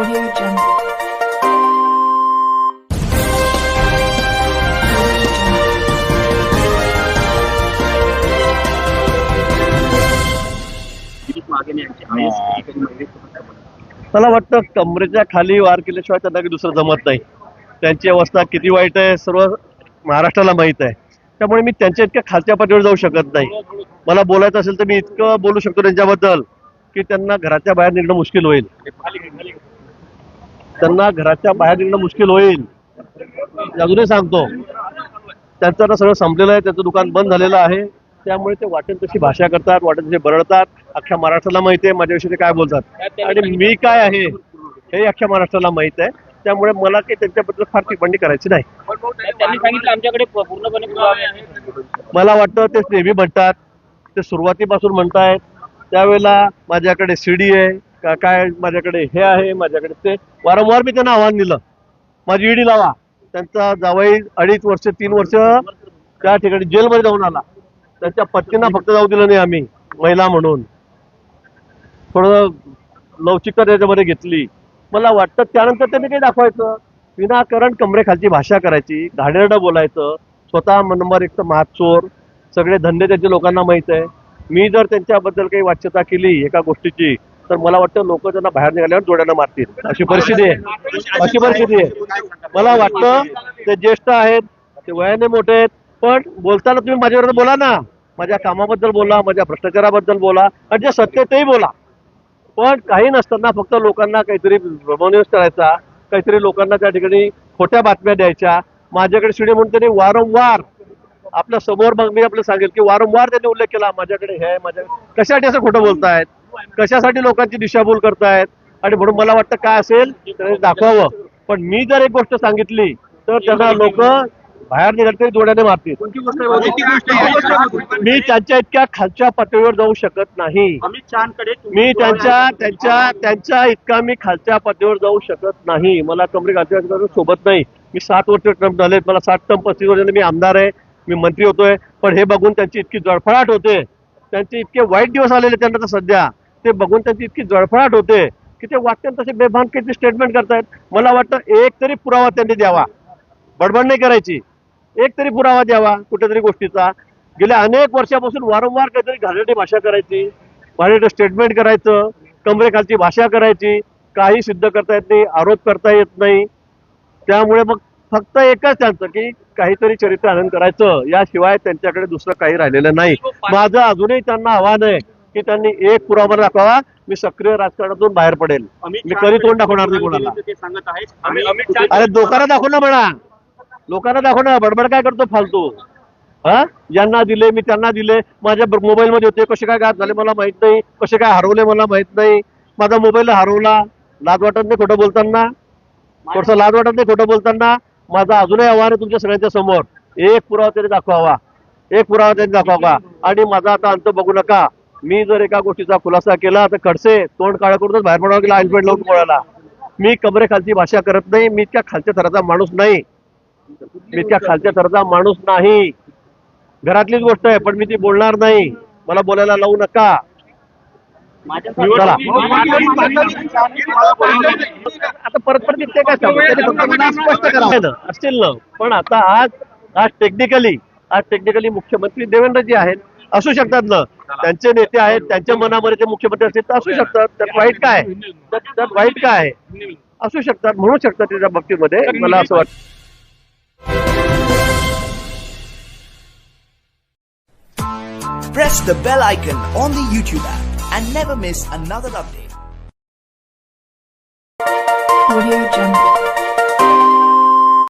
Audio Jungle. मला वाटतं कमरेच्या खाली वार केल्याशिवाय त्यांना काही दुसरं जमत नाही. त्यांची अवस्था किती वाईट आहे सर्व महाराष्ट्राला माहीत आहे. त्यामुळे मी त्यांच्या इतक्या खालच्या पातळीवर जाऊ शकत नाही. मला बोलायचं असेल तर मी इतकं बोलू शकतो त्यांच्याबद्दल की त्यांना घराच्या बाहेर निघणं मुश्किल होईल. त्यांना घराच्या बाहेर निघणं मुश्किल होईल. अजूनही सांगतो त्यांचं आता सगळं संपलेलं आहे त्यांचं दुकान बंद झालेलं आहे. त्यामुळे ते वाटेल तशी भाषा करतात वाटेल तशी बरळतात अख्ख्या महाराष्ट्राला माहिती आहे माझ्याविषयी ते काय बोलतात. आणि मी काय आहे हे अख्ख्या महाराष्ट्राला माहीत आहे. त्यामुळे मला काही त्यांच्याबद्दल फार टिप्पणी करायची नाही. त्यांनी सांगितलं आमच्याकडे पूर्णपणे. मला वाटतं ते नेहमी म्हणतात ते सुरुवातीपासून म्हणतायत. त्यावेळेला माझ्याकडे सीडी आहे का काय माझ्याकडे हे आहे माझ्याकडे ते. वारंवार मी त्यांना आव्हान दिलं. माझी ईडी लावा. त्यांचा जावई अडीच वर्ष तीन वर्ष त्या ठिकाणी जेलमध्ये जाऊन आला. त्यांच्या पत्नींना फक्त जाऊ दिलं नाही आम्ही महिला म्हणून. थोडं लवचिकता त्याच्यामध्ये घेतली. मला वाटतं त्यानंतर त्यांनी काही दाखवायचं. विनाकारण कमरेखालची भाषा करायची घाणेरडं बोलायचं. स्वतः नंबर एक तर महाचोर सगळे धंदे त्यांचे लोकांना माहीत आहे. मी जर त्यांच्याबद्दल काही वाच्यता केली एका गोष्टीची तर मला वाटतं लोक त्यांना बाहेर निघाल्यावर जोड्यानं मारतील अशी परिस्थिती आहे. अशी परिस्थिती आहे. मला वाटतं ते ज्येष्ठ आहेत ते वयाने मोठे आहेत पण बोलताना तुम्ही माझ्याबरोबर बोला ना. माझ्या कामाबद्दल बोला माझ्या भ्रष्टाचाराबद्दल बोला आणि जे सत्य तेही बोला. पण काही नसताना फक्त लोकांना काहीतरी भ्रमनिवेश करायचा काहीतरी लोकांना त्या ठिकाणी खोट्या बातम्या द्यायच्या. माझ्याकडे शिडी म्हणून त्यांनी वारंवार आपल्यासमोर मग मी आपलं सांगेल की वारंवार त्यांनी उल्लेख केला माझ्याकडे हे माझ्या कशासाठी असं खोटं बोलतायत? कशासाठी लोकांची दिशाभूल करतायत? आणि म्हणून मला वाटतं काय असेल दाखवावं. पण मी जर एक गोष्ट सांगितली तर त्यांना लोक बाहेर निघाल तरी जोड्याने मारतील. मी त्यांच्या इतक्या खालच्या पातळीवर जाऊ शकत नाही. मी त्यांच्या त्यांच्या त्यांच्या इतका मी खालच्या पातळीवर जाऊ शकत नाही. मला कमरे पातळीवर सोबत नाही. मी सात वर्ष ट्रम्प झालेत मला सात टर्म पस्तीस वर्षांनी मी आमदार आहे मी मंत्री होतोय. पण हे बघून त्यांची इतकी जळफळाट होते. त्यांचे इतके वाईट दिवस आलेले त्यांना तर सध्या. ते बघून त्यांची इतकी जळफळाट होते की ते वाटतं तसे बेभान किती स्टेटमेंट करतायत. मला वाटतं एक तरी पुरावा त्यांनी द्यावा. बडबड नाही करायची. एक तरी पुरावा द्यावा कुठेतरी गोष्टीचा. गेल्या अनेक वर्षापासून वारंवार काहीतरी घाणेरडी भाषा करायची घाणेरडं स्टेटमेंट करायचं कमरेखालची भाषा करायची काही सिद्ध करता येत नाही आरोप करता येत नाही. त्यामुळे मग फक्त एकच त्यांचं की काहीतरी चरित्र आनंद करायचं. याशिवाय त्यांच्याकडे दुसरं काही राहिलेलं नाही. माझं अजूनही त्यांना आव्हान आहे की त्यांनी एक पुरावा दाखवा मी सक्रिय राजकारणातून बाहेर पडेल. मी कधी तोंड दाखवणार नाही कोणाला. अरे लोकांना दाखव ना म्हणा. लोकांना दाखव ना बडबड काय करतो फालतू? हा? यांना दिले मी त्यांना दिले. माझ्या मोबाईल मध्ये होते कसे काय गात झाले मला माहीत नाही. कसे काय हरवले मला माहीत नाही. माझा मोबाईल हरवला. लाज वाटत नाही खोटं बोलताना. थोडस लाज वाटत नाही खोटं बोलताना. माझा अजूनही आव्हान आहे तुमच्या सगळ्यांच्या समोर. एक पुरावा तरी दाखवावा. एक पुरावा त्यांनी दाखवावा. आणि माझा आता अंत बघू नका. मी जर एका गोष्टीचा खुलासा केला तर खडसे तोंड काळा करूनच बाहेर पडावं गेला आईलपेट लावून पोळाला मी कमरेखालची भाषा करत नाही मी इतक्या खालच्या थराचा माणूस नाही. मी इतक्या खालच्या थराचा माणूस नाही. घरातलीच गोष्ट आहे पण मी ती बोलणार नाही. मला बोलायला लावू नका. आता परत परत ते काय स्पष्ट करावं असतील ना. पण आता आज आज टेक्निकली आज टेक्निकली मुख्यमंत्री देवेंद्रजी आहेत. असू शकतात ना त्यांचे नेते आहेत त्यांच्या मनामध्ये ते मुख्यमंत्री असतील तर असू शकतात त्यात वाईट काय त्यात वाईट काय आहे? असू शकतात म्हणू शकतात त्याच्या बाबतीमध्ये मला असं वाटतं Press the bell icon on the YouTube app and never miss another update. Audio Jungle.